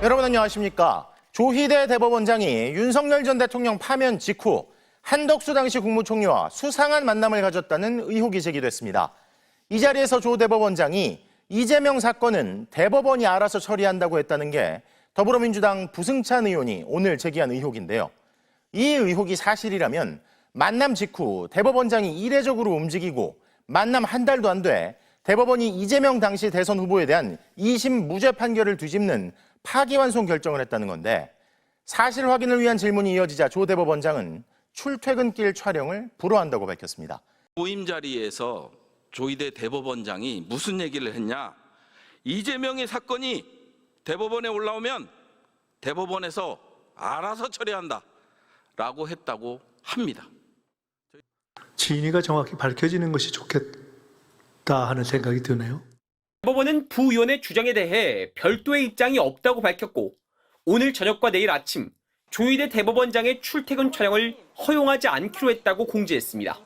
여러분 안녕하십니까? 조희대 대법원장이 윤석열 전 대통령 파면 직후 한덕수 당시 국무총리와 수상한 만남을 가졌다는 의혹이 제기됐습니다. 이 자리에서 조 대법원장이 이재명 사건은 대법원이 알아서 처리한다고 했다는 게 더불어민주당 부승찬 의원이 오늘 제기한 의혹인데요. 이 의혹이 사실이라면 만남 직후 대법원장이 이례적으로 움직이고 만남 한 달도 안 돼 대법원이 이재명 당시 대선 후보에 대한 2심 무죄 판결을 뒤집는 파기환송 결정을 했다는 건데 사실 확인을 위한 질문이 이어지자 조 대법원장은 출퇴근길 촬영을 불허한다고 밝혔습니다. 모임 자리에서 조희대 대법원장이 무슨 얘기를 했냐? 이재명의 사건이 대법원에 올라오면 대법원에서 알아서 처리한다. 라고 했다고 합니다. 진위가 정확히 밝혀지는 것이 좋겠다 하는 생각이 드네요. 대법원은 부 의원의 주장에 대해 별도의 입장이 없다고 밝혔고 오늘 저녁과 내일 아침 조희대 대법원장의 출퇴근 촬영을 허용하지 않기로 했다고 공지했습니다.